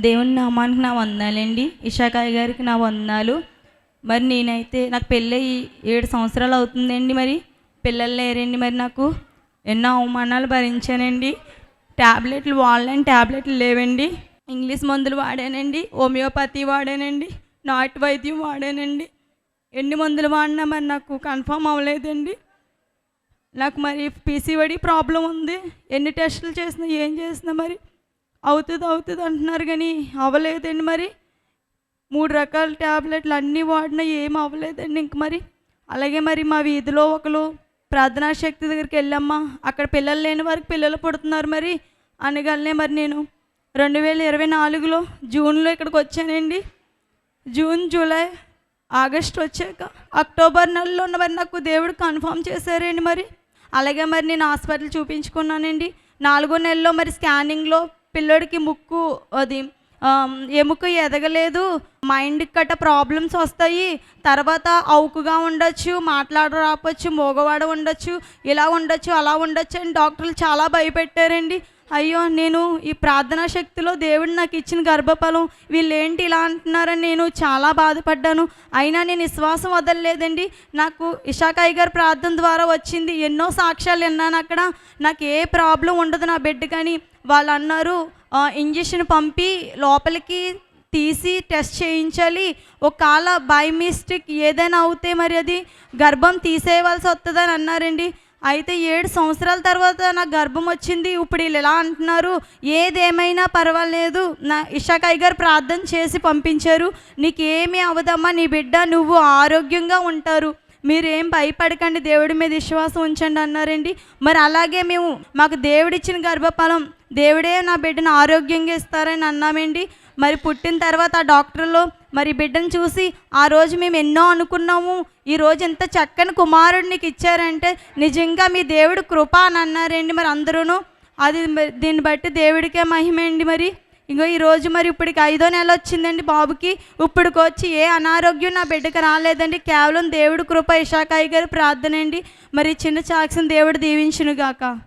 దేవుని నామానికి నా వందాలండి. ఇషాకాయ్ గారికి నా వందాలు. మరి నేనైతే నాకు పెళ్ళయి ఏడు సంవత్సరాలు అవుతుందండి మరి. పిల్లలు లేరండి మరి నాకు. ఎన్నో అవమానాలు భరించానండి. ట్యాబ్లెట్లు వాడలేని ట్యాబ్లెట్లు లేవండి. ఇంగ్లీష్ మందులు వాడానండి. హోమియోపతి వాడానండి. నాటు వైద్యం వాడానండి. ఎన్ని మందులు వాడినా మరి నాకు కన్ఫర్మ్ అవ్వలేదండి. నాకు మరి పీసీవడి ప్రాబ్లం ఉంది. ఎన్ని టెస్టులు చేసినా ఏం చేసినా మరి అవుతుంది అవుతుంది అంటున్నారు కానీ అవ్వలేదండి మరి. మూడు రకాల ట్యాబ్లెట్లు అన్నీ వాడినా ఏం అవ్వలేదండి ఇంక మరి. అలాగే మరి మా వీధిలో ఒకరు ప్రార్థనా శక్తి దగ్గరికి వెళ్ళమ్మా. అక్కడ పిల్లలు లేని వారికి పిల్లలు పుడుతున్నారు మరి. అనగానే మరి నేను రెండు వేల ఇరవై నాలుగులో జూన్లో ఇక్కడికి వచ్చానండి. జూన్ జూలై ఆగస్ట్ వచ్చాక అక్టోబర్ నెలలో ఉన్న మరి నాకు దేవుడు కన్ఫర్మ్ చేశారండి మరి. అలాగే మరి నేను హాస్పిటల్ చూపించుకున్నానండి. నాలుగో నెలలో మరి స్కానింగ్లో పిల్లోడికి ముక్కు అది ఎముక ఎదగలేదు. మైండ్కి గట్ట ప్రాబ్లమ్స్ వస్తాయి. తర్వాత అవుకుగా ఉండొచ్చు మాట్లాడ రాపొచ్చు మోగవాడ ఉండొచ్చు ఇలా ఉండొచ్చు అలా ఉండొచ్చు అని డాక్టర్లు చాలా భయపెట్టారండి. అయ్యో నేను ఈ ప్రార్థనా శక్తిలో దేవుడు నాకు ఇచ్చిన గర్భఫలం వీళ్ళు ఏంటి ఇలా అంటున్నారని నేను చాలా బాధపడ్డాను. అయినా నేను విశ్వాసం వదలలేదండి. నాకు ఇషాకాయ్ గారి ప్రార్థన ద్వారా వచ్చింది. ఎన్నో సాక్ష్యాలు విన్నాను అక్కడ. నాకు ఏ ప్రాబ్లం ఉండదు నా బిడ్డ కానీ వాళ్ళు అన్నారు ఇంజక్షన్ పంపి లోపలికి తీసి టెస్ట్ చేయించాలి. ఒకవేళ బై మిస్టేక్ ఏదైనా అవుతే మరి అది గర్భం తీసేయవలసి వస్తుందని అన్నారండి. అయితే ఏడు సంవత్సరాల తర్వాత నాకు గర్భం వచ్చింది. ఇప్పుడు వీళ్ళు ఎలా అంటున్నారు? ఏదేమైనా పర్వాలేదు. నా ఇషాకాయ్ గారు ప్రార్థన చేసి పంపించారు. నీకేమి అవదమ్మా నీ బిడ్డ నువ్వు ఆరోగ్యంగా ఉంటారు. మీరేం భయపడకండి దేవుడి మీద విశ్వాసం ఉంచండి అన్నారండి. మరి అలాగే మేము మాకు దేవుడిచ్చిన గర్భఫలం దేవుడే నా బిడ్డను ఆరోగ్యంగా ఇస్తారని అన్నామండి. మరి పుట్టిన తర్వాత ఆ డాక్టర్లు మరి బిడ్డను చూసి ఆ రోజు మేము ఎన్నో అనుకున్నాము ఈ రోజు ఎంత చక్కని కుమారుడు నీకు ఇచ్చారంటే నిజంగా మీ దేవుడు కృప అని అన్నారండి మరి అందరూను. అది దీన్ని బట్టి దేవుడికే మహిమండి మరి. ఇంకో ఈ రోజు మరి ఇప్పటికి ఐదో నెల వచ్చిందండి బాబుకి. ఇప్పటికి వచ్చి ఏ అనారోగ్యం నా బిడ్డకి రాలేదండి. కేవలం దేవుడు కృప ఇషాకాయి గారి ప్రార్థన అండి. మరి చిన్న సాక్ష్యం దేవుడు దీవించును గాక